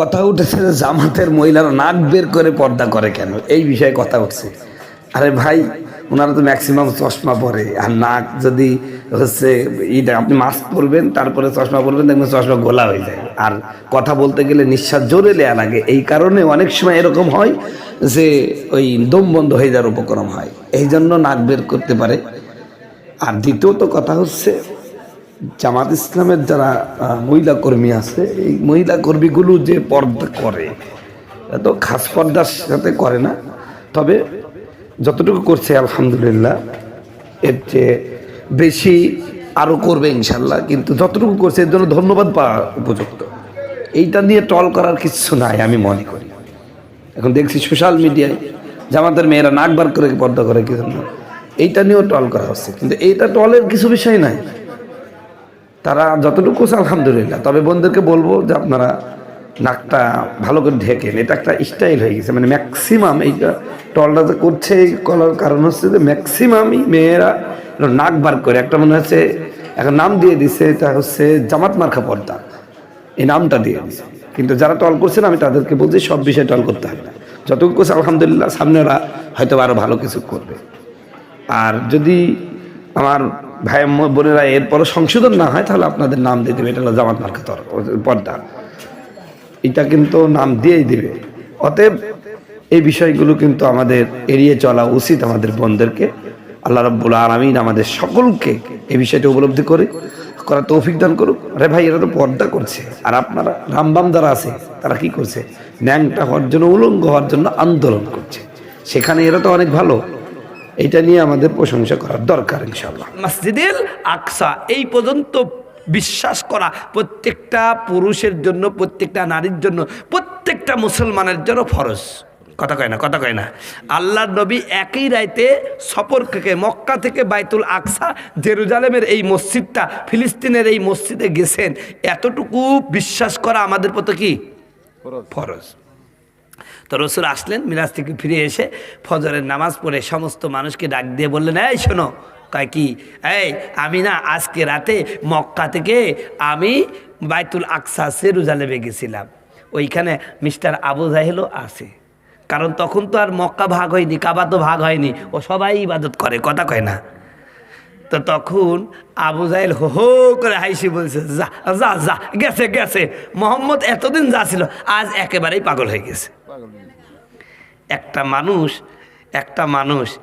কথা উঠেছে যে জামাতের মহিলারা নাক বের করে পর্দা করে কেন? এই বিষয়ে কথা উঠছে আরে ভাই ওনারা তো ম্যাক্সিমাম চশমা পরে। আর নাক যদি হচ্ছে ইটা আপনি মাস্ক পরবেন, তারপরে চশমা পরবেন, দেখবেন চশমা গোলা হয়ে যায়। আর কথা বলতে গেলে নিঃশ্বাস জোরে নেওয়া লাগে। এই কারণে অনেক সময় এরকম হয় যে ওই দম বন্ধ হয়ে যাওয়ার উপক্রম হয়। এই জন্য নাক বের করতে পারে। আর দ্বিতীয়ত কথা হচ্ছে জামাত ইসলামের যারা মহিলা কর্মী আছে, এই মহিলা কর্মীগুলো যে পর্দা করে এত খাস পর্দার সাথে করে না। তবে যতটুকু করছে আলহামদুলিল্লাহ, এর চেয়ে বেশি আরও করবে ইনশাল্লাহ কিন্তু যতটুকু করছে এর জন্য ধন্যবাদ পাওয়া উপযুক্ত। এইটা নিয়ে টল করার কিছু নাই, আমি মনে করি। এখন দেখছি সোশ্যাল মিডিয়ায় জামাতের মেয়েরা নাক বার করে পর্দা করে, কি এইটা নিয়েও টল করা হচ্ছে, কিন্তু এইটা টলের কিছু বিষয় নাই। তারা যতটুকু আলহামদুলিল্লাহ। তবে বন্ধুদেরকে বলব যে আপনারা নাকটা ভালো করে ঢেকেন এটা একটা স্টাইল হয়ে গেছে। মানে ম্যাক্সিমাম এইটা টলটা যে করছে এই কলার কারণ হচ্ছে যে ম্যাক্সিমামই মেয়েরা নাক বার করে। একটা মনে হচ্ছে, এখন নাম দিয়ে দিছে, এটা হচ্ছে জামাত মার্কা পর্দা। এই নামটা দিয়ে দিছে। কিন্তু যারা টল করছেন, আমি তাদেরকে বলছি, সব বিষয়ে টল করতে হবে না। যতটুকু আলহামদুলিল্লাহ সামনে ওরা হয়তো আরও ভালো কিছু করবে। আর যদি আমার ভাই বোনেরা এরপরও সংশোধন না হয়, তাহলে আপনাদের নাম দিয়ে দেবে। এটা হলো জামাত মার্কা পর্দা। এটা কিন্তু নাম দিয়েই দেবে। অতএব এই বিষয়গুলো কিন্তু আমাদের এড়িয়ে চলা উচিত আমাদের বোনদেরকে আল্লাহ রব্বুল আলমিন আমাদের সকলকে এই বিষয়টা উপলব্ধি করে করা তৌফিক দান করুক। আরে ভাই, এরা তো পর্দা করছে। আর আপনারা, রামবাম যারা আছে, তারা কি করছে? ন্যাংটা হওয়ার জন্য, উলঙ্গ হওয়ার জন্য আন্দোলন করছে। সেখানে এরা তো অনেক ভালো। এইটা নিয়ে আমাদের প্রশংসা করার দরকার ইনশাল্লাহ মসজিদুল আকসা এই পর্যন্ত বিশ্বাস করা প্রত্যেকটা পুরুষের জন্য প্রত্যেকটা নারীর জন্য প্রত্যেকটা মুসলমানের জন্য ফরজ। কথা কয় না কথা কয় না। আল্লাহ নবী একই রাইতে সফর থেকে মক্কা থেকে বাইতুল আকসা জেরুজালেমের এই মসজিদটা ফিলিস্তিনের এই মসজিদে গেছেন। এতটুকু বিশ্বাস করা আমাদের প্রতি কি? ফরজ। তো রসুল আসলেন মিরাজ থেকে ফিরে এসে ফজরের নামাজ পড়ে সমস্ত মানুষকে ডাক দিয়ে বললেন, এই শোনো। কয়, কি? এই, আমি না আজকে রাতে মক্কা থেকে আমি বাইতুল আকসা, সেরুজালেমে গেছিলাম। ওইখানে মিস্টার আবু জাহেলও আছে। কারণ তখন তো আর মক্কা ভাগ হয়নি, কাবা তো ভাগ হয়নি। ও সবাই ইবাদত করে, কথা কয় না? তো তখন আবু জাহেল হো হো করে হাইসি বলছে, যা যা যা, গেছে গেছে। মোহাম্মদ এতদিন যা ছিল, আজ একেবারেই পাগল হয়ে গেছে। একটা মানুষ একটা মানুষ,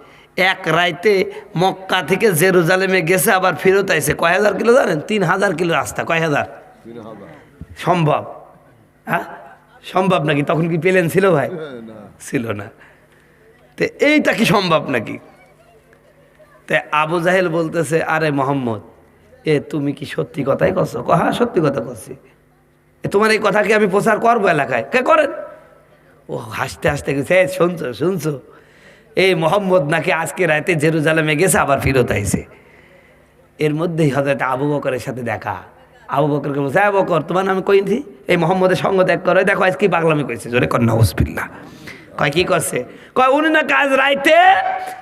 এক রাইতে মক্কা থেকে জেরুজালেমে গেছে, আবার ফেরত আইছে। কয় হাজার কিলো জানেন? তিন হাজার কিলো রাস্তা। কয় হাজার? সম্ভব। হ্যাঁ? সম্ভব নাকি? তখন কি পেলেন ছিল ভাই? ছিল না। তো এইটা কি সম্ভব নাকি? তে আবু জাহেল বলতেছে, আরে মোহাম্মদ, এ তুমি কি সত্যি কথাই করছ হ্যাঁ সত্যি কথা করছি তোমার এই কথা কি আমি প্রচার করব এলাকায়? কে করেন? ও হাসতে হাসতে গেছে "এই, শুনছো শুনছো? এই মোহাম্মদ নাকি আজকে রাতে জেরুজালেমে গেছে আবার ফিরত আইছে। এর মধ্যেই হজরত আবু বকরের সাথে দেখা। আবু বকরকে বলছে হ্যাঁ বকর তোমার নামে কইছি এই মোহাম্মদের সঙ্গ ত্যাগ করে। দেখো আজকে পাগলামি কইছে? জোরে কন্যা হসপিল্লা কয় কি করছে? কয় উনি না কাজ রাইতে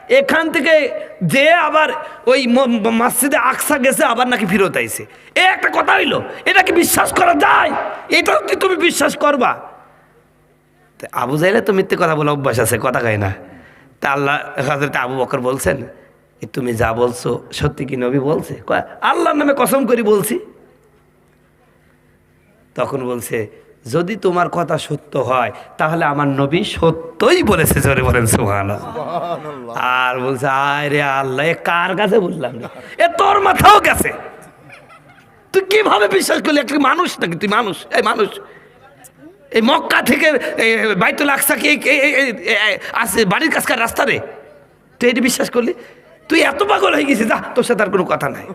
এখান থেকে যে আবার ওই মসজিদে আকসা গেছে আবার নাকি ফিরত আইছে। এ একটা কথা হইল এটা কি বিশ্বাস করা যায়? এটাও কি তুমি বিশ্বাস করবা। তা আবু জাইলে তো মিথ্যে কথা বলে অভ্যাস আছে কথা কয় না। তা আল্লাহ হাজরত আবু বকর বলছেন তুমি যা বলছো সত্যি কি নবী বলছে? আল্লাহর নামে কসম করি বলছি। তখন বলছে যদি তোমার কথা সত্য হয় তাহলে আমার নবী সত্যই বলেছে। জোরে বলেন সুহান আর বলছে আয় রে আল্লাহ এ কার কাছে বললাম? এ তোর মাথাও গেছে। তুই কীভাবে বিশ্বাস করলি? একটা মানুষ নাকি? তুই মানুষ? এই মানুষ এই মক্কা থেকে বাইতুল আকসা কি এই- এই- এই- এই- আছে বাড়ির কাছকার রাস্তা রে? তুই এটি বিশ্বাস করলি? তুই এত পাগল হয়ে গেছিস যা তোর সাথে আর কোনো কথা নাই।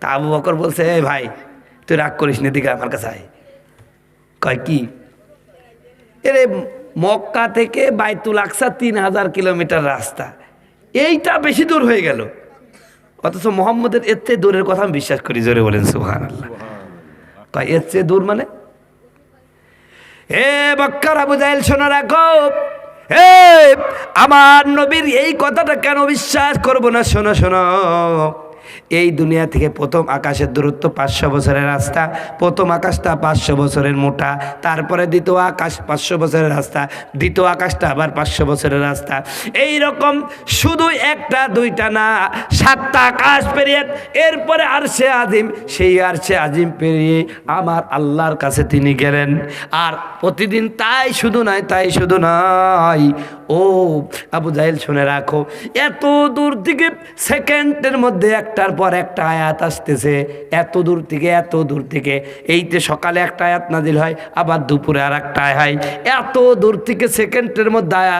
তা আবু বকর বলছে এ ভাই তুই রাগ করিস না দিকে আমার কাছে আয়। কয় কি? এরে মক্কা থেকে বাইতুল আকসা তিন হাজার কিলোমিটার রাস্তা। এইটা বেশি দূর হয়ে গেল। অথচ মোহাম্মদের এর চেয়ে দূরের কথা আমি বিশ্বাস করি জোরে বলেন সুহান আল্লাহ কয় এর চেয়ে দূর মানে? হে বক্কার বুঝাইল শোনো রাখো। হে আমার নবীর এই কথাটা কেন বিশ্বাস করব না? শোনো শোনো। এই দুনিয়া থেকে প্রথম আকাশের দূরত্ব পাঁচশো বছরের রাস্তা, প্রথম আকাশটা পাঁচশো বছরের মোটা, তারপরে দ্বিতীয় আকাশ পাঁচশো বছরের রাস্তা, দ্বিতীয় আকাশটা আবার পাঁচশো বছরের রাস্তা। এই রকম শুধু একটা, দুইটা না, সাতটা আকাশ পেরিয়ে এরপরে আর সে আজিম, সেই আর সে আজিম পেরিয়ে আমার আল্লাহর কাছে তিনি গেলেন। আর প্রতিদিন তাই শুধু নয়, তাই শুধু নয়, ও আবু জাহেল শুনে রাখো, এত দূর থেকে সেকেন্ডের মধ্যে একটার পর একটা আয়াত আসতেছে, এত দূর থেকে, এত দূর থেকে। এইতে সকালে একটা আয়াত নাজিল হয়, আবার দুপুরে আর একটা হয়। এত দূর থেকে সেকেন্ডের মধ্যে আয়াত